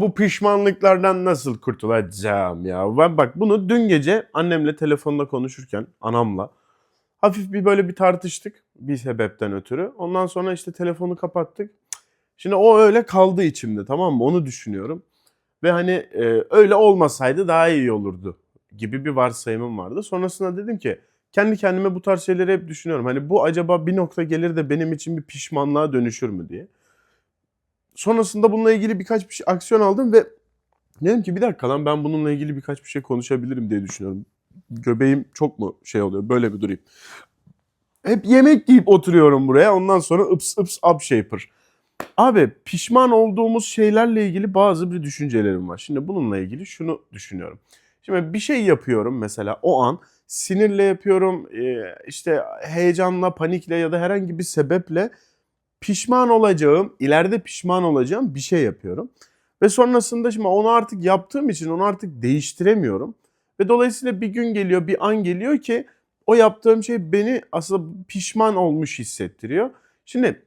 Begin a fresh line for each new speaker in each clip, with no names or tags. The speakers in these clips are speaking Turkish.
Bu pişmanlıklardan nasıl kurtulacağım ya? Ben bak bunu dün gece annemle telefonda konuşurken anamla hafif bir böyle bir tartıştık bir sebepten ötürü. Ondan sonra işte telefonu kapattık. Şimdi o öyle kaldı içimde tamam mı? Onu düşünüyorum. Ve hani e, öyle olmasaydı daha iyi olurdu gibi bir varsayımım vardı. Sonrasında dedim ki kendi kendime bu tarz şeyleri hep düşünüyorum. Hani bu acaba bir nokta gelir de benim için bir pişmanlığa dönüşür mü diye. Sonrasında bununla ilgili birkaç bir şey, aksiyon aldım ve dedim ki bir dakika lan ben bununla ilgili birkaç bir şey konuşabilirim diye düşünüyorum. Göbeğim çok mu şey oluyor böyle bir durayım. Hep yemek yiyip oturuyorum buraya ondan sonra ıps ıps up shaper. Abi pişman olduğumuz şeylerle ilgili bazı bir düşüncelerim var. Şimdi bununla ilgili şunu düşünüyorum. Şimdi bir şey yapıyorum mesela o an sinirle yapıyorum işte heyecanla panikle ya da herhangi bir sebeple pişman olacağım, ileride pişman olacağım bir şey yapıyorum. Ve sonrasında şimdi onu artık yaptığım için onu artık değiştiremiyorum. Ve dolayısıyla bir gün geliyor, bir an geliyor ki o yaptığım şey beni aslında pişman olmuş hissettiriyor. Şimdi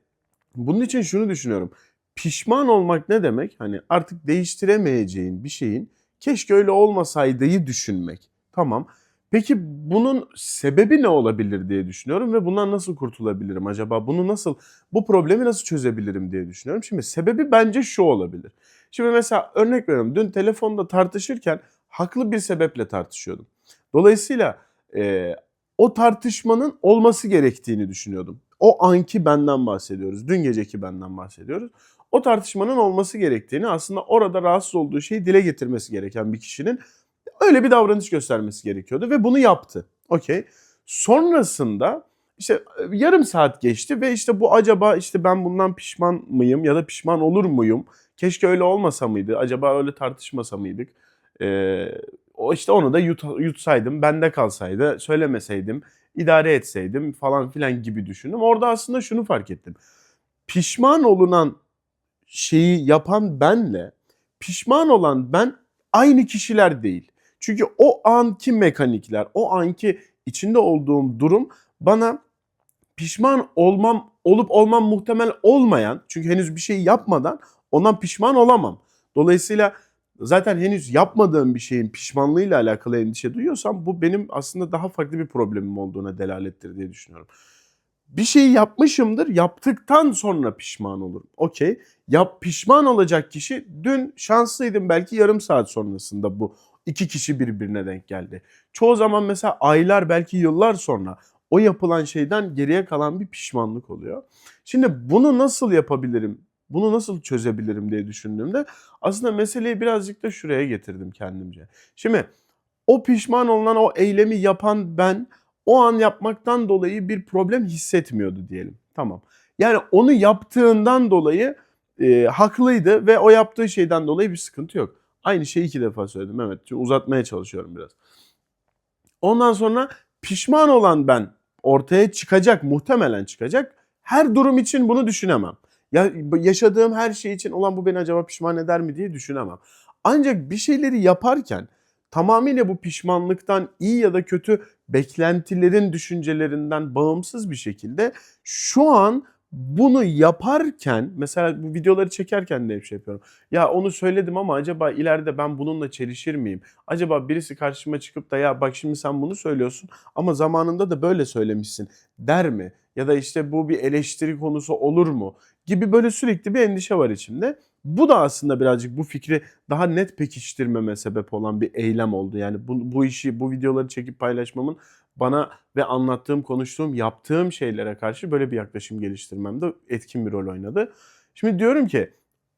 bunun için şunu düşünüyorum. Pişman olmak ne demek? Hani artık değiştiremeyeceğin bir şeyin keşke öyle olmasaydı'yı düşünmek. Tamam. Peki bunun sebebi ne olabilir diye düşünüyorum ve bundan nasıl kurtulabilirim acaba? Bunu nasıl bu problemi nasıl çözebilirim diye düşünüyorum. Şimdi sebebi bence şu olabilir. Şimdi mesela örnek veriyorum. Dün telefonda tartışırken haklı bir sebeple tartışıyordum. Dolayısıyla e, o tartışmanın olması gerektiğini düşünüyordum. O anki benden bahsediyoruz. Dün geceki benden bahsediyoruz. O tartışmanın olması gerektiğini aslında orada rahatsız olduğu şeyi dile getirmesi gereken bir kişinin öyle bir davranış göstermesi gerekiyordu ve bunu yaptı. Okey. Sonrasında işte yarım saat geçti ve işte bu acaba işte ben bundan pişman mıyım ya da pişman olur muyum? Keşke öyle olmasa mıydı? Acaba öyle tartışmasa mıydık? Ee, o işte onu da yut, yutsaydım, bende kalsaydı, söylemeseydim, idare etseydim falan filan gibi düşündüm. Orada aslında şunu fark ettim. Pişman olunan şeyi yapan benle pişman olan ben aynı kişiler değil. Çünkü o anki mekanikler, o anki içinde olduğum durum bana pişman olmam olup olmam muhtemel olmayan çünkü henüz bir şey yapmadan ondan pişman olamam. Dolayısıyla zaten henüz yapmadığım bir şeyin pişmanlığıyla alakalı endişe duyuyorsam bu benim aslında daha farklı bir problemim olduğuna delalettir diye düşünüyorum. Bir şeyi yapmışımdır, yaptıktan sonra pişman olurum. Okey. Yap pişman olacak kişi dün şanslıydım belki yarım saat sonrasında bu iki kişi birbirine denk geldi. Çoğu zaman mesela aylar belki yıllar sonra o yapılan şeyden geriye kalan bir pişmanlık oluyor. Şimdi bunu nasıl yapabilirim? Bunu nasıl çözebilirim diye düşündüğümde aslında meseleyi birazcık da şuraya getirdim kendimce. Şimdi o pişman olunan o eylemi yapan ben o an yapmaktan dolayı bir problem hissetmiyordu diyelim. Tamam. Yani onu yaptığından dolayı e, haklıydı ve o yaptığı şeyden dolayı bir sıkıntı yok. Aynı şeyi iki defa söyledim evet. Çünkü uzatmaya çalışıyorum biraz. Ondan sonra pişman olan ben ortaya çıkacak, muhtemelen çıkacak. Her durum için bunu düşünemem. Ya yaşadığım her şey için olan bu beni acaba pişman eder mi diye düşünemem. Ancak bir şeyleri yaparken tamamıyla bu pişmanlıktan iyi ya da kötü beklentilerin düşüncelerinden bağımsız bir şekilde şu an bunu yaparken mesela bu videoları çekerken de hep şey yapıyorum. Ya onu söyledim ama acaba ileride ben bununla çelişir miyim? Acaba birisi karşıma çıkıp da ya bak şimdi sen bunu söylüyorsun ama zamanında da böyle söylemişsin der mi? Ya da işte bu bir eleştiri konusu olur mu? Gibi böyle sürekli bir endişe var içimde. Bu da aslında birazcık bu fikri daha net pekiştirmeme sebep olan bir eylem oldu. Yani bu, bu işi, bu videoları çekip paylaşmamın bana ve anlattığım, konuştuğum, yaptığım şeylere karşı böyle bir yaklaşım geliştirmemde etkin bir rol oynadı. Şimdi diyorum ki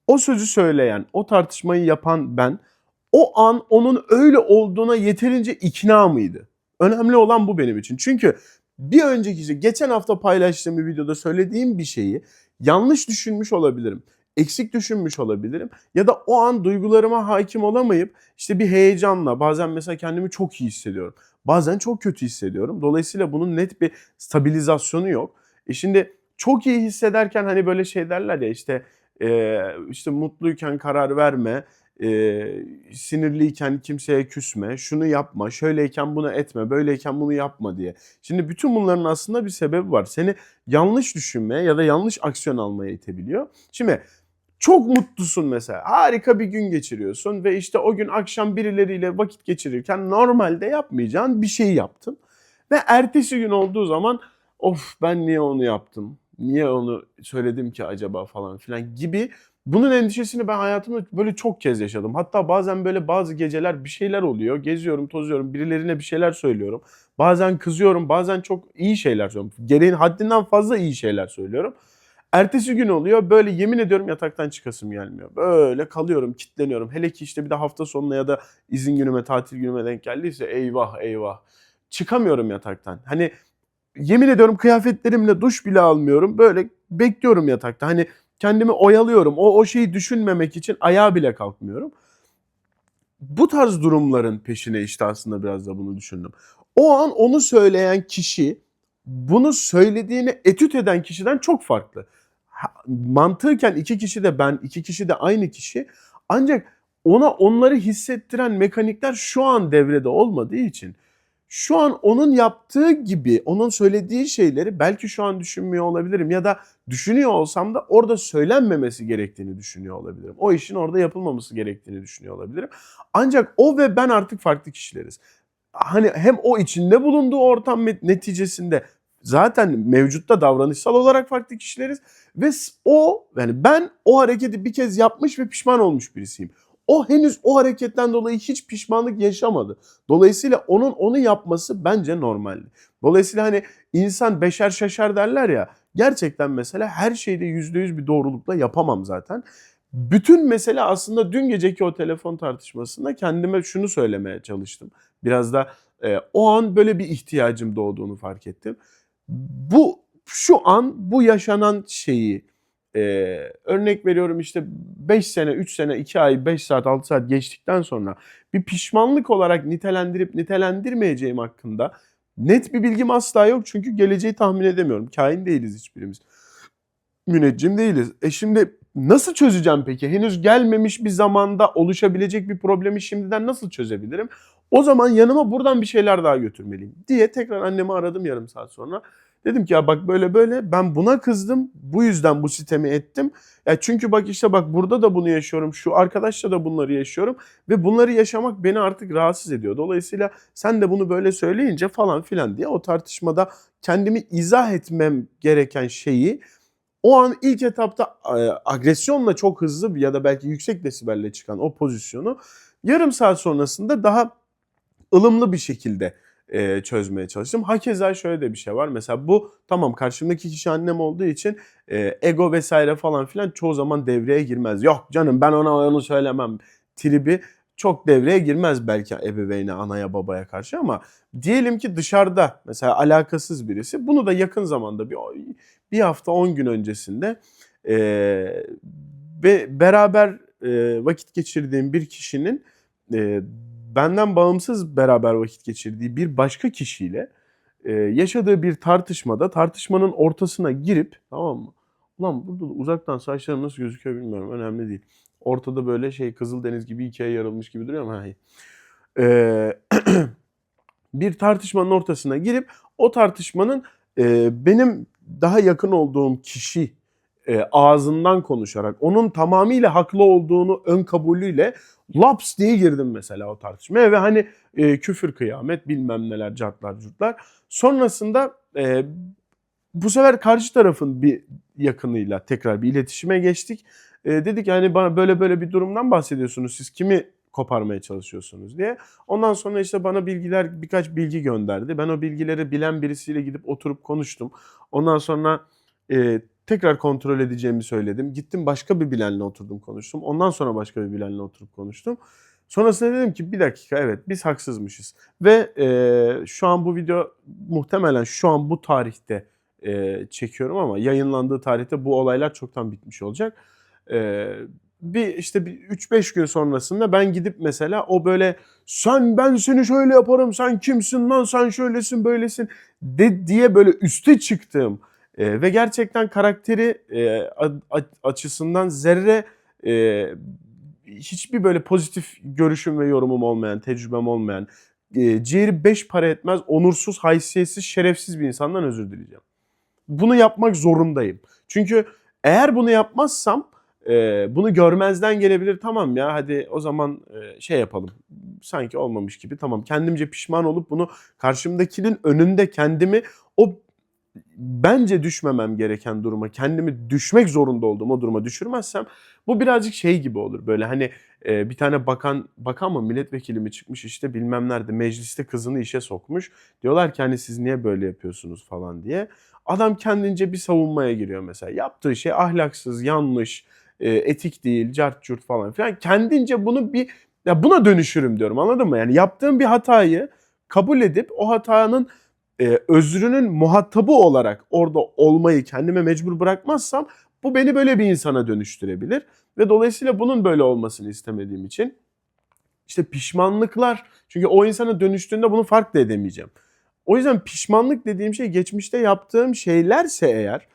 o sözü söyleyen, o tartışmayı yapan ben o an onun öyle olduğuna yeterince ikna mıydı? Önemli olan bu benim için. Çünkü bir önceki, geçen hafta paylaştığım bir videoda söylediğim bir şeyi yanlış düşünmüş olabilirim eksik düşünmüş olabilirim. Ya da o an duygularıma hakim olamayıp işte bir heyecanla bazen mesela kendimi çok iyi hissediyorum. Bazen çok kötü hissediyorum. Dolayısıyla bunun net bir stabilizasyonu yok. E şimdi çok iyi hissederken hani böyle şey derler ya işte e, işte mutluyken karar verme, e, sinirliyken kimseye küsme, şunu yapma, şöyleyken bunu etme, böyleyken bunu yapma diye. Şimdi bütün bunların aslında bir sebebi var. Seni yanlış düşünmeye ya da yanlış aksiyon almaya itebiliyor. Şimdi Çok mutlusun mesela. Harika bir gün geçiriyorsun ve işte o gün akşam birileriyle vakit geçirirken normalde yapmayacağın bir şeyi yaptın. Ve ertesi gün olduğu zaman of ben niye onu yaptım? Niye onu söyledim ki acaba falan filan gibi bunun endişesini ben hayatımda böyle çok kez yaşadım. Hatta bazen böyle bazı geceler bir şeyler oluyor. Geziyorum, tozuyorum, birilerine bir şeyler söylüyorum. Bazen kızıyorum, bazen çok iyi şeyler söylüyorum. Gereğin haddinden fazla iyi şeyler söylüyorum. Ertesi gün oluyor böyle yemin ediyorum yataktan çıkasım gelmiyor. Böyle kalıyorum, kitleniyorum. Hele ki işte bir de hafta sonuna ya da izin günüme, tatil günüme denk geldiyse eyvah eyvah. Çıkamıyorum yataktan. Hani yemin ediyorum kıyafetlerimle duş bile almıyorum. Böyle bekliyorum yatakta. Hani kendimi oyalıyorum. O, o şeyi düşünmemek için ayağa bile kalkmıyorum. Bu tarz durumların peşine işte aslında biraz da bunu düşündüm. O an onu söyleyen kişi bunu söylediğini etüt eden kişiden çok farklı. Mantıken iki kişi de ben, iki kişi de aynı kişi. Ancak ona onları hissettiren mekanikler şu an devrede olmadığı için şu an onun yaptığı gibi onun söylediği şeyleri belki şu an düşünmüyor olabilirim ya da düşünüyor olsam da orada söylenmemesi gerektiğini düşünüyor olabilirim. O işin orada yapılmaması gerektiğini düşünüyor olabilirim. Ancak o ve ben artık farklı kişileriz. Hani hem o içinde bulunduğu ortam neticesinde zaten mevcutta davranışsal olarak farklı kişileriz ve o yani ben o hareketi bir kez yapmış ve pişman olmuş birisiyim. O henüz o hareketten dolayı hiç pişmanlık yaşamadı. Dolayısıyla onun onu yapması bence normaldi. Dolayısıyla hani insan beşer şaşar derler ya. Gerçekten mesela her şeyde yüzde yüz bir doğrulukla yapamam zaten. Bütün mesele aslında dün geceki o telefon tartışmasında kendime şunu söylemeye çalıştım. Biraz da e, o an böyle bir ihtiyacım doğduğunu fark ettim. Bu şu an bu yaşanan şeyi e, örnek veriyorum işte 5 sene, 3 sene, 2 ay, 5 saat, 6 saat geçtikten sonra bir pişmanlık olarak nitelendirip nitelendirmeyeceğim hakkında net bir bilgim asla yok. Çünkü geleceği tahmin edemiyorum. Kain değiliz hiçbirimiz. Müneccim değiliz. E şimdi nasıl çözeceğim peki? Henüz gelmemiş bir zamanda oluşabilecek bir problemi şimdiden nasıl çözebilirim? O zaman yanıma buradan bir şeyler daha götürmeliyim diye tekrar annemi aradım yarım saat sonra. Dedim ki ya bak böyle böyle ben buna kızdım. Bu yüzden bu sitemi ettim. Ya çünkü bak işte bak burada da bunu yaşıyorum. Şu arkadaşla da bunları yaşıyorum ve bunları yaşamak beni artık rahatsız ediyor. Dolayısıyla sen de bunu böyle söyleyince falan filan diye o tartışmada kendimi izah etmem gereken şeyi o an ilk etapta e, agresyonla çok hızlı ya da belki yüksek desibelle çıkan o pozisyonu yarım saat sonrasında daha ılımlı bir şekilde e, çözmeye çalıştım. Hakeza şöyle de bir şey var. Mesela bu tamam karşımdaki kişi annem olduğu için e, ego vesaire falan filan çoğu zaman devreye girmez. Yok canım ben ona onu söylemem tribi çok devreye girmez belki ebeveyne, anaya, babaya karşı ama diyelim ki dışarıda mesela alakasız birisi bunu da yakın zamanda bir bir hafta 10 gün öncesinde e, be, beraber e, vakit geçirdiğim bir kişinin e, benden bağımsız beraber vakit geçirdiği bir başka kişiyle e, yaşadığı bir tartışmada tartışmanın ortasına girip tamam mı? Ulan burada da uzaktan saçlarım nasıl gözüküyor bilmiyorum önemli değil. Ortada böyle şey Kızıldeniz gibi ikiye yarılmış gibi duruyor ama hayır. Ee, bir tartışmanın ortasına girip o tartışmanın e, benim daha yakın olduğum kişi e, ağzından konuşarak onun tamamıyla haklı olduğunu ön kabulüyle laps diye girdim mesela o tartışmaya ve hani e, küfür kıyamet bilmem neler cartlar curtlar. Sonrasında e, bu sefer karşı tarafın bir yakınıyla tekrar bir iletişime geçtik. E, dedik yani bana böyle böyle bir durumdan bahsediyorsunuz siz kimi koparmaya çalışıyorsunuz diye. Ondan sonra işte bana bilgiler birkaç bilgi gönderdi. Ben o bilgileri bilen birisiyle gidip oturup konuştum. Ondan sonra e, tekrar kontrol edeceğimi söyledim. Gittim başka bir bilenle oturdum konuştum. Ondan sonra başka bir bilenle oturup konuştum. Sonrasında dedim ki bir dakika evet biz haksızmışız. Ve e, şu an bu video muhtemelen şu an bu tarihte e, çekiyorum ama yayınlandığı tarihte bu olaylar çoktan bitmiş olacak. E, bir işte bir 3-5 gün sonrasında ben gidip mesela o böyle sen ben seni şöyle yaparım sen kimsin lan sen şöylesin böylesin de, diye böyle üste çıktığım e, ve gerçekten karakteri e, açısından zerre e, hiçbir böyle pozitif görüşüm ve yorumum olmayan, tecrübem olmayan, e, ciğeri beş para etmez, onursuz, haysiyetsiz, şerefsiz bir insandan özür dileyeceğim. Bunu yapmak zorundayım. Çünkü eğer bunu yapmazsam e, bunu görmezden gelebilir. Tamam ya hadi o zaman e, şey yapalım. Sanki olmamış gibi tamam kendimce pişman olup bunu karşımdakinin önünde kendimi o bence düşmemem gereken duruma, kendimi düşmek zorunda olduğum o duruma düşürmezsem bu birazcık şey gibi olur. Böyle hani e, bir tane bakan, bakan mı milletvekili mi çıkmış işte bilmem nerede mecliste kızını işe sokmuş. Diyorlar ki hani siz niye böyle yapıyorsunuz falan diye. Adam kendince bir savunmaya giriyor mesela. Yaptığı şey ahlaksız, yanlış, e, etik değil, cart curt falan filan. Kendince bunu bir ya buna dönüşürüm diyorum anladın mı? Yani yaptığım bir hatayı kabul edip o hatanın e, özrünün muhatabı olarak orada olmayı kendime mecbur bırakmazsam bu beni böyle bir insana dönüştürebilir. Ve dolayısıyla bunun böyle olmasını istemediğim için işte pişmanlıklar çünkü o insana dönüştüğünde bunu fark da edemeyeceğim. O yüzden pişmanlık dediğim şey geçmişte yaptığım şeylerse eğer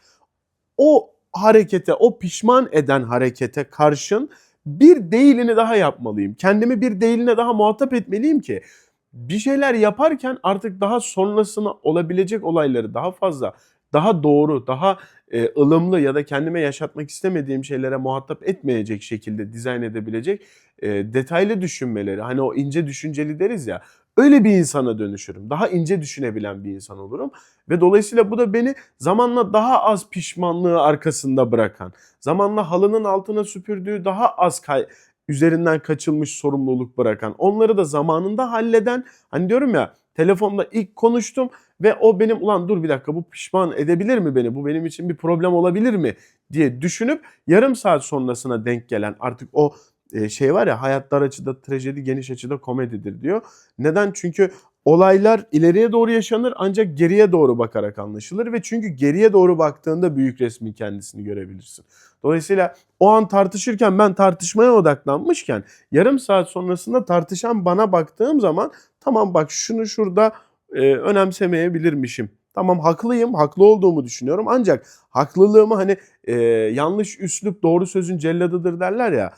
o harekete, o pişman eden harekete karşın bir değilini daha yapmalıyım. Kendimi bir değiline daha muhatap etmeliyim ki bir şeyler yaparken artık daha sonrasına olabilecek olayları daha fazla, daha doğru, daha e, ılımlı ya da kendime yaşatmak istemediğim şeylere muhatap etmeyecek şekilde dizayn edebilecek e, detaylı düşünmeleri. Hani o ince düşünceli deriz ya. Öyle bir insana dönüşürüm. Daha ince düşünebilen bir insan olurum. Ve dolayısıyla bu da beni zamanla daha az pişmanlığı arkasında bırakan, zamanla halının altına süpürdüğü daha az kay üzerinden kaçılmış sorumluluk bırakan, onları da zamanında halleden, hani diyorum ya telefonda ilk konuştum ve o benim ulan dur bir dakika bu pişman edebilir mi beni, bu benim için bir problem olabilir mi diye düşünüp yarım saat sonrasına denk gelen artık o e, şey var ya hayat dar açıda trajedi geniş açıda komedidir diyor. Neden? Çünkü olaylar ileriye doğru yaşanır ancak geriye doğru bakarak anlaşılır ve çünkü geriye doğru baktığında büyük resmin kendisini görebilirsin. Dolayısıyla o an tartışırken ben tartışmaya odaklanmışken yarım saat sonrasında tartışan bana baktığım zaman tamam bak şunu şurada e, önemsemeyebilirmişim. Tamam haklıyım, haklı olduğumu düşünüyorum ancak haklılığımı hani e, yanlış üslup doğru sözün celladıdır derler ya.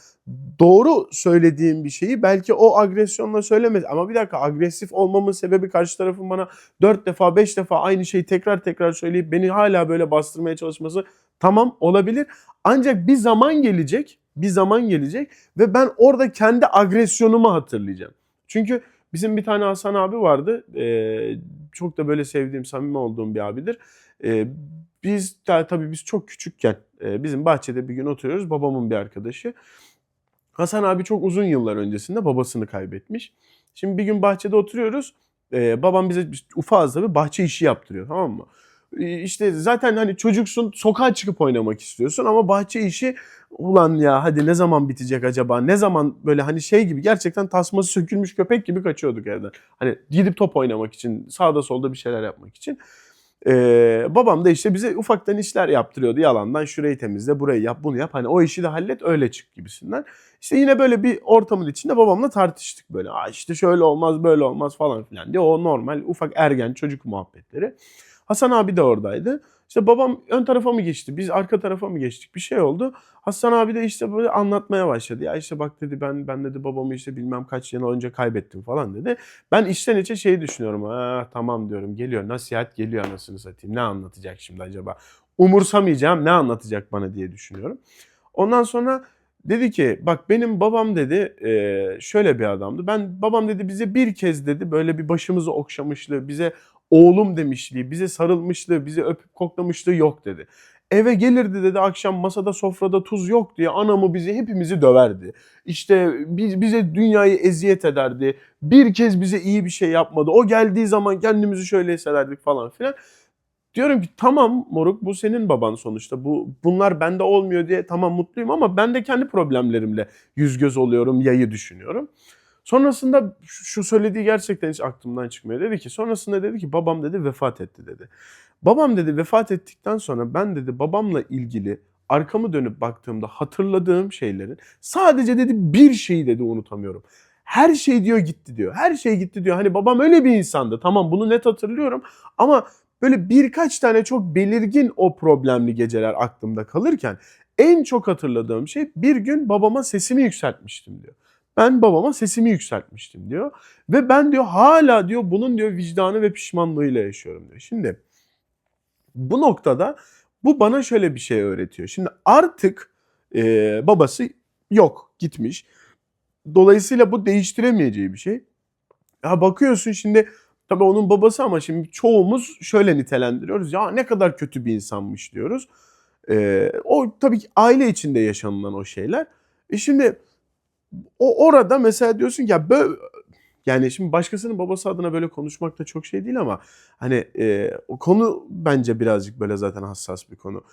Doğru söylediğim bir şeyi belki o agresyonla söylemez ama bir dakika agresif olmamın sebebi karşı tarafın bana dört defa beş defa aynı şeyi tekrar tekrar söyleyip beni hala böyle bastırmaya çalışması tamam olabilir. Ancak bir zaman gelecek, bir zaman gelecek ve ben orada kendi agresyonumu hatırlayacağım. Çünkü bizim bir tane Hasan abi vardı. Ee, çok da böyle sevdiğim, samimi olduğum bir abidir. Ee, biz tabii biz çok küçükken e, bizim bahçede bir gün oturuyoruz. Babamın bir arkadaşı. Hasan abi çok uzun yıllar öncesinde babasını kaybetmiş. Şimdi bir gün bahçede oturuyoruz. Ee, babam bize ufak bir bahçe işi yaptırıyor tamam mı? işte zaten hani çocuksun sokağa çıkıp oynamak istiyorsun ama bahçe işi ulan ya hadi ne zaman bitecek acaba ne zaman böyle hani şey gibi gerçekten tasması sökülmüş köpek gibi kaçıyorduk evden. Hani gidip top oynamak için sağda solda bir şeyler yapmak için. Ee, babam da işte bize ufaktan işler yaptırıyordu yalandan şurayı temizle burayı yap bunu yap hani o işi de hallet öyle çık gibisinden. İşte yine böyle bir ortamın içinde babamla tartıştık böyle Aa işte şöyle olmaz böyle olmaz falan filan diye o normal ufak ergen çocuk muhabbetleri. Hasan abi de oradaydı. İşte babam ön tarafa mı geçti, biz arka tarafa mı geçtik bir şey oldu. Hasan abi de işte böyle anlatmaya başladı. Ya işte bak dedi ben ben dedi babamı işte bilmem kaç yıl önce kaybettim falan dedi. Ben içten içe şeyi düşünüyorum. Ha tamam diyorum geliyor nasihat geliyor anasını satayım. Ne anlatacak şimdi acaba? Umursamayacağım ne anlatacak bana diye düşünüyorum. Ondan sonra dedi ki bak benim babam dedi şöyle bir adamdı. Ben babam dedi bize bir kez dedi böyle bir başımızı okşamışlığı, bize oğlum demişliği, bize sarılmışlığı, bize öpüp koklamışlığı yok dedi. Eve gelirdi dedi akşam masada sofrada tuz yok diye anamı bizi hepimizi döverdi. İşte bize dünyayı eziyet ederdi. Bir kez bize iyi bir şey yapmadı. O geldiği zaman kendimizi şöyle hissederdik falan filan. Diyorum ki tamam moruk bu senin baban sonuçta. Bu bunlar bende olmuyor diye tamam mutluyum ama ben de kendi problemlerimle yüz göz oluyorum, yayı düşünüyorum. Sonrasında şu söylediği gerçekten hiç aklımdan çıkmıyor. Dedi ki sonrasında dedi ki babam dedi vefat etti dedi. Babam dedi vefat ettikten sonra ben dedi babamla ilgili arkamı dönüp baktığımda hatırladığım şeylerin sadece dedi bir şeyi dedi unutamıyorum. Her şey diyor gitti diyor. Her şey gitti diyor. Hani babam öyle bir insandı. Tamam bunu net hatırlıyorum ama böyle birkaç tane çok belirgin o problemli geceler aklımda kalırken en çok hatırladığım şey bir gün babama sesimi yükseltmiştim diyor. Ben babama sesimi yükseltmiştim diyor. Ve ben diyor hala diyor bunun diyor vicdanı ve pişmanlığıyla yaşıyorum diyor. Şimdi bu noktada bu bana şöyle bir şey öğretiyor. Şimdi artık Ee, babası yok gitmiş. Dolayısıyla bu değiştiremeyeceği bir şey. Ya bakıyorsun şimdi tabii onun babası ama şimdi çoğumuz şöyle nitelendiriyoruz. Ya ne kadar kötü bir insanmış diyoruz. Ee, o tabii ki aile içinde yaşanılan o şeyler. E şimdi o orada mesela diyorsun ya böyle yani şimdi başkasının babası adına böyle konuşmak da çok şey değil ama hani e, o konu bence birazcık böyle zaten hassas bir konu.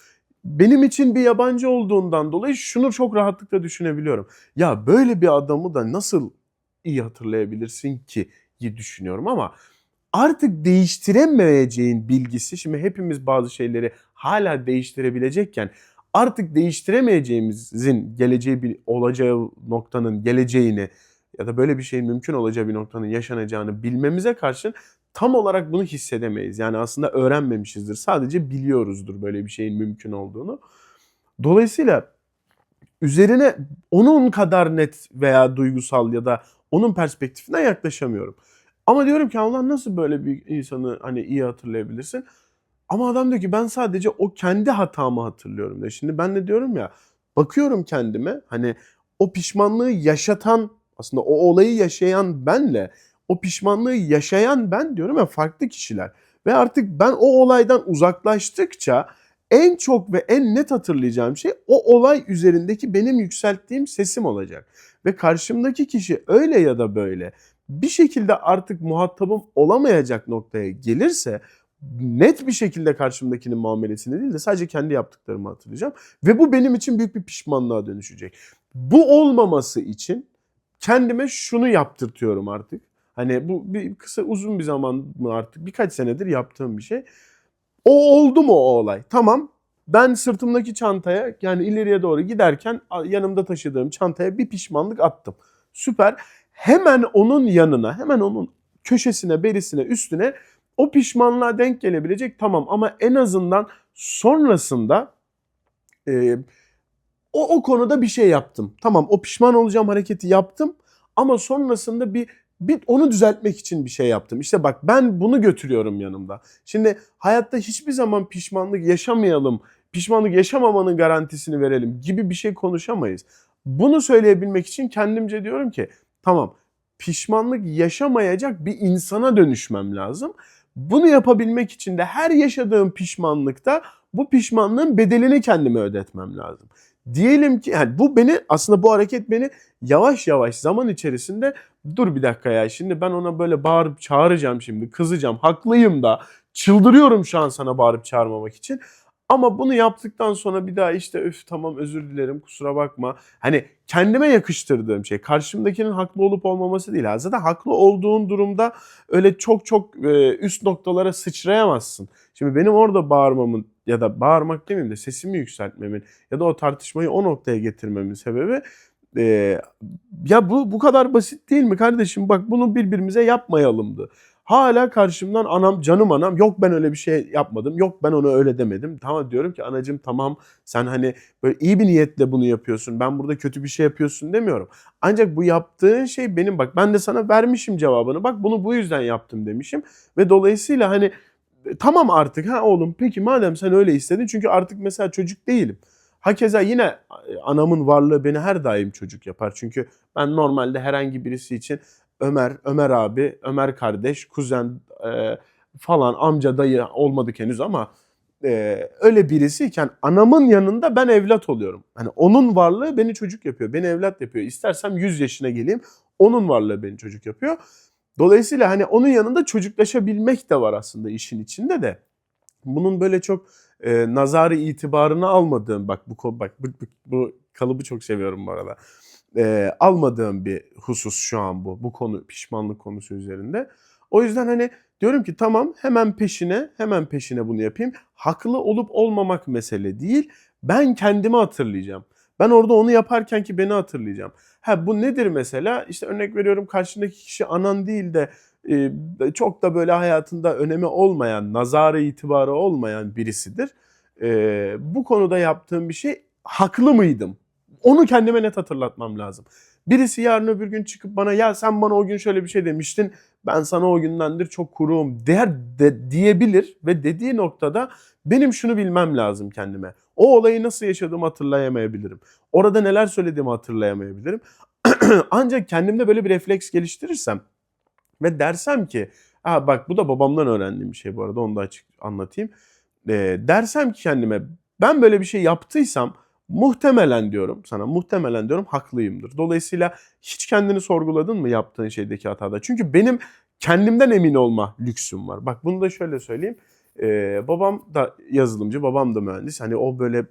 Benim için bir yabancı olduğundan dolayı şunu çok rahatlıkla düşünebiliyorum. Ya böyle bir adamı da nasıl iyi hatırlayabilirsin ki diye düşünüyorum ama artık değiştiremeyeceğin bilgisi şimdi hepimiz bazı şeyleri hala değiştirebilecekken artık değiştiremeyeceğimizin geleceği bir olacağı noktanın geleceğini ya da böyle bir şeyin mümkün olacağı bir noktanın yaşanacağını bilmemize karşın tam olarak bunu hissedemeyiz. Yani aslında öğrenmemişizdir. Sadece biliyoruzdur böyle bir şeyin mümkün olduğunu. Dolayısıyla üzerine onun kadar net veya duygusal ya da onun perspektifinden yaklaşamıyorum. Ama diyorum ki Allah nasıl böyle bir insanı hani iyi hatırlayabilirsin? Ama adam diyor ki ben sadece o kendi hatamı hatırlıyorum diyor. Şimdi ben de diyorum ya bakıyorum kendime hani o pişmanlığı yaşatan aslında o olayı yaşayan benle o pişmanlığı yaşayan ben diyorum ya farklı kişiler. Ve artık ben o olaydan uzaklaştıkça en çok ve en net hatırlayacağım şey o olay üzerindeki benim yükselttiğim sesim olacak. Ve karşımdaki kişi öyle ya da böyle bir şekilde artık muhatabım olamayacak noktaya gelirse net bir şekilde karşımdakinin muamelesini değil de sadece kendi yaptıklarımı hatırlayacağım. Ve bu benim için büyük bir pişmanlığa dönüşecek. Bu olmaması için kendime şunu yaptırtıyorum artık. Hani bu bir kısa uzun bir zaman mı artık birkaç senedir yaptığım bir şey. O oldu mu o olay? Tamam. Ben sırtımdaki çantaya yani ileriye doğru giderken yanımda taşıdığım çantaya bir pişmanlık attım. Süper. Hemen onun yanına, hemen onun köşesine, berisine, üstüne o pişmanlığa denk gelebilecek tamam ama en azından sonrasında e, o, o konuda bir şey yaptım. Tamam o pişman olacağım hareketi yaptım ama sonrasında bir bir onu düzeltmek için bir şey yaptım. İşte bak ben bunu götürüyorum yanımda. Şimdi hayatta hiçbir zaman pişmanlık yaşamayalım, pişmanlık yaşamamanın garantisini verelim gibi bir şey konuşamayız. Bunu söyleyebilmek için kendimce diyorum ki tamam pişmanlık yaşamayacak bir insana dönüşmem lazım. Bunu yapabilmek için de her yaşadığım pişmanlıkta bu pişmanlığın bedelini kendime ödetmem lazım. Diyelim ki yani bu beni aslında bu hareket beni yavaş yavaş zaman içerisinde dur bir dakika ya şimdi ben ona böyle bağırıp çağıracağım şimdi kızacağım haklıyım da çıldırıyorum şu an sana bağırıp çağırmamak için. Ama bunu yaptıktan sonra bir daha işte üf tamam özür dilerim kusura bakma. Hani kendime yakıştırdığım şey karşımdakinin haklı olup olmaması değil. Zaten haklı olduğun durumda öyle çok çok üst noktalara sıçrayamazsın. Şimdi benim orada bağırmamın ya da bağırmak demeyeyim de sesimi yükseltmemin ya da o tartışmayı o noktaya getirmemin sebebi e, ya bu bu kadar basit değil mi kardeşim? Bak bunu birbirimize yapmayalımdı. Hala karşımdan anam canım anam yok ben öyle bir şey yapmadım. Yok ben ona öyle demedim. Tamam diyorum ki anacım tamam sen hani böyle iyi bir niyetle bunu yapıyorsun. Ben burada kötü bir şey yapıyorsun demiyorum. Ancak bu yaptığın şey benim bak ben de sana vermişim cevabını. Bak bunu bu yüzden yaptım demişim. Ve dolayısıyla hani tamam artık ha oğlum peki madem sen öyle istedin çünkü artık mesela çocuk değilim. Hakeza yine anamın varlığı beni her daim çocuk yapar. Çünkü ben normalde herhangi birisi için Ömer, Ömer abi, Ömer kardeş, kuzen e, falan amca dayı olmadık henüz ama e, öyle birisiyken anamın yanında ben evlat oluyorum. Hani onun varlığı beni çocuk yapıyor, beni evlat yapıyor. İstersem 100 yaşına geleyim, onun varlığı beni çocuk yapıyor. Dolayısıyla hani onun yanında çocuklaşabilmek de var aslında işin içinde de. Bunun böyle çok e, nazarı itibarını almadığım bak bu bak bu, bu, bu kalıbı çok seviyorum bu arada. E, almadığım bir husus şu an bu. Bu konu pişmanlık konusu üzerinde. O yüzden hani diyorum ki tamam hemen peşine hemen peşine bunu yapayım. Haklı olup olmamak mesele değil. Ben kendimi hatırlayacağım. Ben orada onu yaparken ki beni hatırlayacağım. Ha bu nedir mesela? İşte örnek veriyorum karşındaki kişi anan değil de e, çok da böyle hayatında önemi olmayan, nazarı itibarı olmayan birisidir. E, bu konuda yaptığım bir şey haklı mıydım? Onu kendime net hatırlatmam lazım. Birisi yarın öbür gün çıkıp bana ya sen bana o gün şöyle bir şey demiştin ben sana o gündendir çok kuruğum der de, diyebilir ve dediği noktada benim şunu bilmem lazım kendime. O olayı nasıl yaşadığımı hatırlayamayabilirim. Orada neler söylediğimi hatırlayamayabilirim. Ancak kendimde böyle bir refleks geliştirirsem ve dersem ki ha bak bu da babamdan öğrendiğim bir şey bu arada onu da açık anlatayım. Ee, dersem ki kendime ben böyle bir şey yaptıysam muhtemelen diyorum sana muhtemelen diyorum haklıyımdır. Dolayısıyla hiç kendini sorguladın mı yaptığın şeydeki hatada? Çünkü benim kendimden emin olma lüksüm var. Bak bunu da şöyle söyleyeyim. Ee, babam da yazılımcı, babam da mühendis. Hani o böyle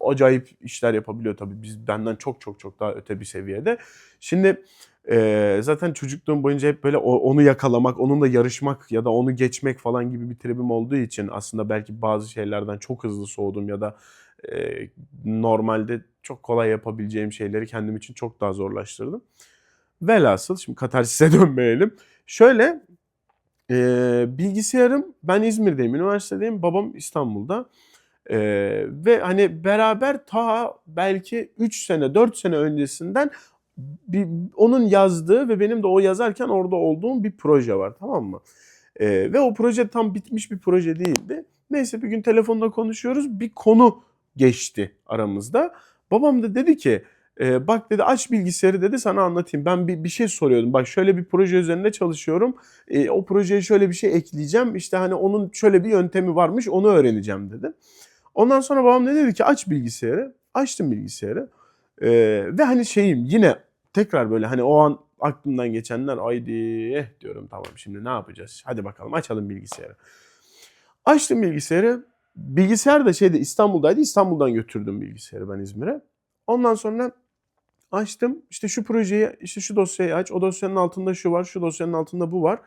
acayip işler yapabiliyor tabii. Biz benden çok çok çok daha öte bir seviyede. Şimdi e, zaten çocukluğum boyunca hep böyle onu yakalamak, onunla yarışmak ya da onu geçmek falan gibi bir tribim olduğu için aslında belki bazı şeylerden çok hızlı soğudum ya da e, normalde çok kolay yapabileceğim şeyleri kendim için çok daha zorlaştırdım. Velhasıl şimdi katarsise dönmeyelim. Şöyle e, bilgisayarım ben İzmir'deyim, üniversitedeyim, babam İstanbul'da. E, ve hani beraber ta belki 3 sene 4 sene öncesinden bir, onun yazdığı ve benim de o yazarken orada olduğum bir proje var tamam mı? E, ve o proje tam bitmiş bir proje değildi. Neyse bir gün telefonda konuşuyoruz bir konu geçti aramızda. Babam da dedi ki e, bak dedi aç bilgisayarı dedi sana anlatayım. Ben bir, bir şey soruyordum. Bak şöyle bir proje üzerinde çalışıyorum. E, o projeye şöyle bir şey ekleyeceğim. İşte hani onun şöyle bir yöntemi varmış onu öğreneceğim dedi. Ondan sonra babam ne dedi ki aç bilgisayarı. Açtım bilgisayarı. E, ve hani şeyim yine tekrar böyle hani o an aklımdan geçenler haydi eh diyorum tamam şimdi ne yapacağız? Hadi bakalım açalım bilgisayarı. Açtım bilgisayarı. Bilgisayar da şeyde İstanbul'daydı. İstanbul'dan götürdüm bilgisayarı ben İzmir'e. Ondan sonra açtım. İşte şu projeyi, işte şu dosyayı aç. O dosyanın altında şu var, şu dosyanın altında bu var.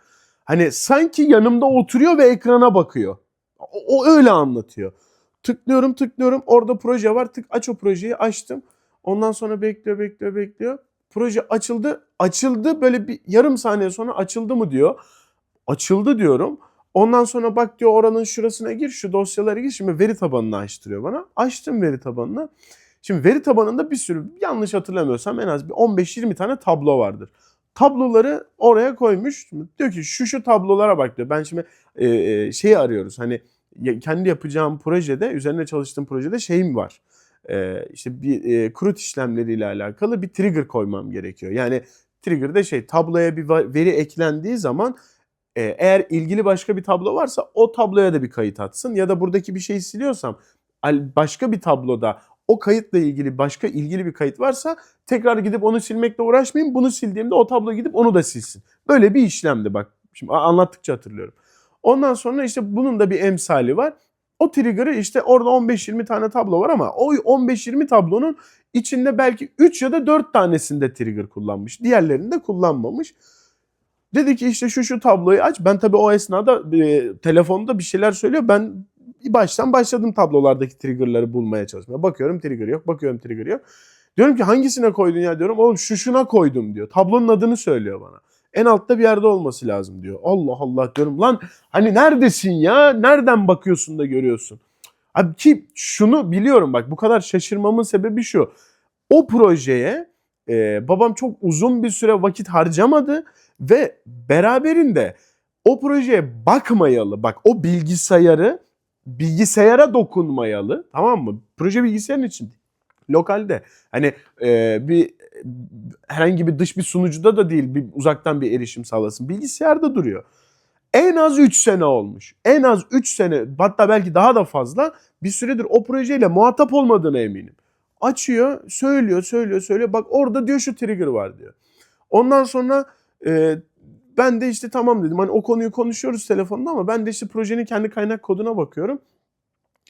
Hani sanki yanımda oturuyor ve ekrana bakıyor. O, o öyle anlatıyor. Tıklıyorum, tıklıyorum. Orada proje var. Tık aç o projeyi açtım. Ondan sonra bekliyor, bekliyor, bekliyor. Proje açıldı. Açıldı böyle bir yarım saniye sonra açıldı mı diyor. Açıldı diyorum. Ondan sonra bak diyor oranın şurasına gir, şu dosyalara gir. Şimdi veri tabanını açtırıyor bana. Açtım veri tabanını. Şimdi veri tabanında bir sürü yanlış hatırlamıyorsam en az bir 15-20 tane tablo vardır. Tabloları oraya koymuş. Diyor ki şu şu tablolara bak diyor. Ben şimdi e, e, şeyi arıyoruz. Hani kendi yapacağım projede, üzerine çalıştığım projede şeyim var. E, işte bir e, CRUD işlemleriyle alakalı bir trigger koymam gerekiyor. Yani trigger de şey tabloya bir veri eklendiği zaman eğer ilgili başka bir tablo varsa o tabloya da bir kayıt atsın. Ya da buradaki bir şeyi siliyorsam başka bir tabloda o kayıtla ilgili başka ilgili bir kayıt varsa tekrar gidip onu silmekle uğraşmayayım. Bunu sildiğimde o tablo gidip onu da silsin. Böyle bir işlemdi bak. Şimdi anlattıkça hatırlıyorum. Ondan sonra işte bunun da bir emsali var. O trigger'ı işte orada 15-20 tane tablo var ama o 15-20 tablonun içinde belki 3 ya da 4 tanesinde trigger kullanmış. Diğerlerinde kullanmamış. Dedi ki işte şu şu tabloyu aç. Ben tabii o esnada e, telefonda bir şeyler söylüyor. Ben baştan başladım tablolardaki triggerları bulmaya çalışmaya. Bakıyorum trigger yok, bakıyorum trigger yok. Diyorum ki hangisine koydun ya diyorum. Oğlum şu şuna koydum diyor. Tablonun adını söylüyor bana. En altta bir yerde olması lazım diyor. Allah Allah diyorum lan hani neredesin ya? Nereden bakıyorsun da görüyorsun? Abi ki şunu biliyorum bak bu kadar şaşırmamın sebebi şu. O projeye e, babam çok uzun bir süre vakit harcamadı ve beraberinde o projeye bakmayalı bak o bilgisayarı bilgisayara dokunmayalı tamam mı? Proje bilgisayarın için lokalde hani e, bir herhangi bir dış bir sunucuda da değil bir uzaktan bir erişim sağlasın bilgisayarda duruyor. En az 3 sene olmuş. En az 3 sene hatta belki daha da fazla bir süredir o projeyle muhatap olmadığına eminim. Açıyor, söylüyor, söylüyor, söylüyor. Bak orada diyor şu trigger var diyor. Ondan sonra e, ben de işte tamam dedim. Hani o konuyu konuşuyoruz telefonda ama ben de işte projenin kendi kaynak koduna bakıyorum.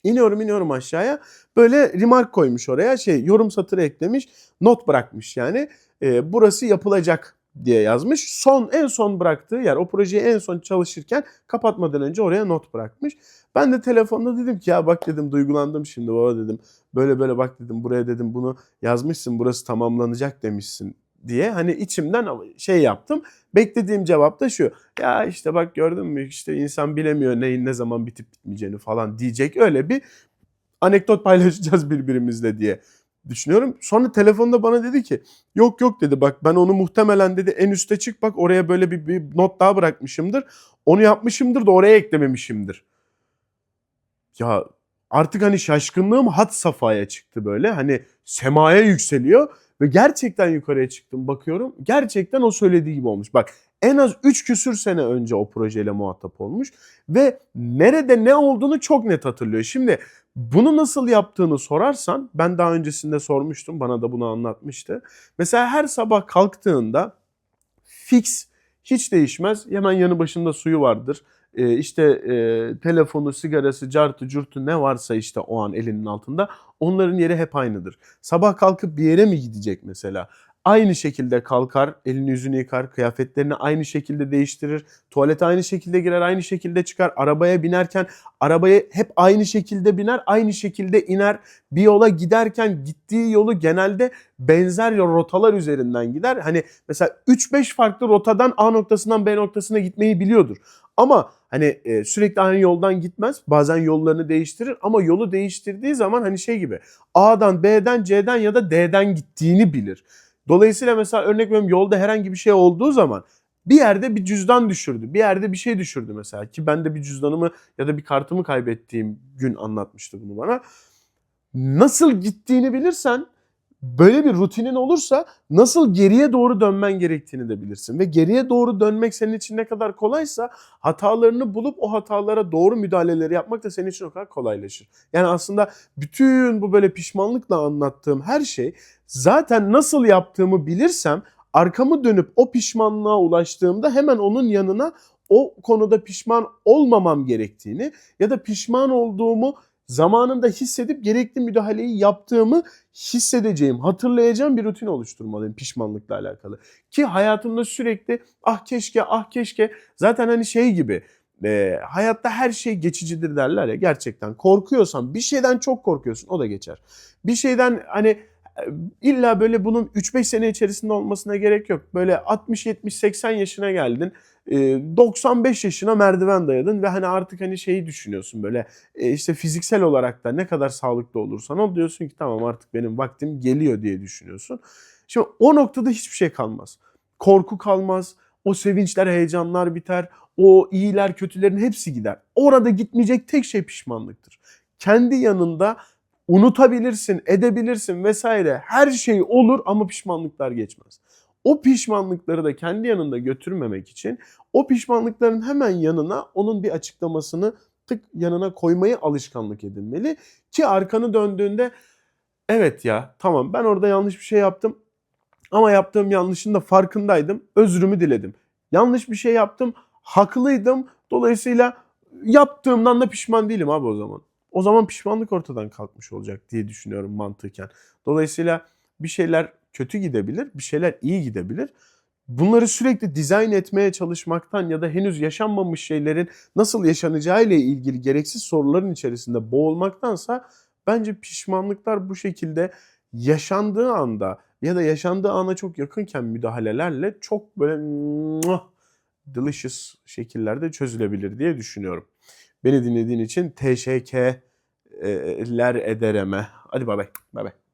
İniyorum iniyorum aşağıya. Böyle remark koymuş oraya. Şey yorum satırı eklemiş. Not bırakmış yani. E, burası yapılacak diye yazmış. Son en son bıraktığı yer o projeyi en son çalışırken kapatmadan önce oraya not bırakmış. Ben de telefonda dedim ki ya bak dedim duygulandım şimdi baba dedim. Böyle böyle bak dedim buraya dedim bunu yazmışsın burası tamamlanacak demişsin diye hani içimden şey yaptım. Beklediğim cevap da şu. Ya işte bak gördün mü işte insan bilemiyor neyin ne zaman bitip bitmeyeceğini falan diyecek. Öyle bir anekdot paylaşacağız birbirimizle diye düşünüyorum. Sonra telefonda bana dedi ki yok yok dedi bak ben onu muhtemelen dedi en üste çık bak oraya böyle bir, bir not daha bırakmışımdır. Onu yapmışımdır da oraya eklememişimdir. Ya artık hani şaşkınlığım hat safhaya çıktı böyle. Hani semaya yükseliyor ve gerçekten yukarıya çıktım bakıyorum. Gerçekten o söylediği gibi olmuş. Bak en az 3 küsür sene önce o projeyle muhatap olmuş ve nerede ne olduğunu çok net hatırlıyor. Şimdi bunu nasıl yaptığını sorarsan ben daha öncesinde sormuştum bana da bunu anlatmıştı. Mesela her sabah kalktığında fix hiç değişmez hemen yanı başında suyu vardır. Ee, işte e, telefonu, sigarası, cartı, curtu ne varsa işte o an elinin altında onların yeri hep aynıdır. Sabah kalkıp bir yere mi gidecek mesela? Aynı şekilde kalkar, elini yüzünü yıkar, kıyafetlerini aynı şekilde değiştirir, tuvalete aynı şekilde girer, aynı şekilde çıkar, arabaya binerken arabaya hep aynı şekilde biner, aynı şekilde iner. Bir yola giderken gittiği yolu genelde benzer rotalar üzerinden gider. Hani mesela 3-5 farklı rotadan A noktasından B noktasına gitmeyi biliyordur. Ama hani e, sürekli aynı yoldan gitmez. Bazen yollarını değiştirir ama yolu değiştirdiği zaman hani şey gibi A'dan B'den C'den ya da D'den gittiğini bilir. Dolayısıyla mesela örnek veriyorum yolda herhangi bir şey olduğu zaman bir yerde bir cüzdan düşürdü. Bir yerde bir şey düşürdü mesela ki ben de bir cüzdanımı ya da bir kartımı kaybettiğim gün anlatmıştı bunu bana. Nasıl gittiğini bilirsen böyle bir rutinin olursa nasıl geriye doğru dönmen gerektiğini de bilirsin. Ve geriye doğru dönmek senin için ne kadar kolaysa hatalarını bulup o hatalara doğru müdahaleleri yapmak da senin için o kadar kolaylaşır. Yani aslında bütün bu böyle pişmanlıkla anlattığım her şey zaten nasıl yaptığımı bilirsem arkamı dönüp o pişmanlığa ulaştığımda hemen onun yanına o konuda pişman olmamam gerektiğini ya da pişman olduğumu zamanında hissedip gerekli müdahaleyi yaptığımı hissedeceğim, hatırlayacağım bir rutin oluşturmalıyım pişmanlıkla alakalı. Ki hayatımda sürekli ah keşke ah keşke zaten hani şey gibi e, hayatta her şey geçicidir derler ya gerçekten korkuyorsan bir şeyden çok korkuyorsun o da geçer. Bir şeyden hani e, illa böyle bunun 3-5 sene içerisinde olmasına gerek yok. Böyle 60 70 80 yaşına geldin. E, 95 yaşına merdiven dayadın ve hani artık hani şeyi düşünüyorsun böyle işte fiziksel olarak da ne kadar sağlıklı olursan ol diyorsun ki tamam artık benim vaktim geliyor diye düşünüyorsun. Şimdi o noktada hiçbir şey kalmaz. Korku kalmaz. O sevinçler, heyecanlar biter. O iyiler, kötülerin hepsi gider. Orada gitmeyecek tek şey pişmanlıktır. Kendi yanında unutabilirsin, edebilirsin vesaire. Her şey olur ama pişmanlıklar geçmez. O pişmanlıkları da kendi yanında götürmemek için o pişmanlıkların hemen yanına onun bir açıklamasını tık yanına koymayı alışkanlık edinmeli. Ki arkanı döndüğünde evet ya tamam ben orada yanlış bir şey yaptım ama yaptığım yanlışın da farkındaydım. Özrümü diledim. Yanlış bir şey yaptım, haklıydım. Dolayısıyla yaptığımdan da pişman değilim abi o zaman. O zaman pişmanlık ortadan kalkmış olacak diye düşünüyorum mantıken. Dolayısıyla bir şeyler kötü gidebilir, bir şeyler iyi gidebilir. Bunları sürekli dizayn etmeye çalışmaktan ya da henüz yaşanmamış şeylerin nasıl yaşanacağı ile ilgili gereksiz soruların içerisinde boğulmaktansa bence pişmanlıklar bu şekilde yaşandığı anda ya da yaşandığı ana çok yakınken müdahalelerle çok böyle delicious şekillerde çözülebilir diye düşünüyorum. Beni dinlediğin için teşekkürler edereme. Hadi bay bay. Bay bay.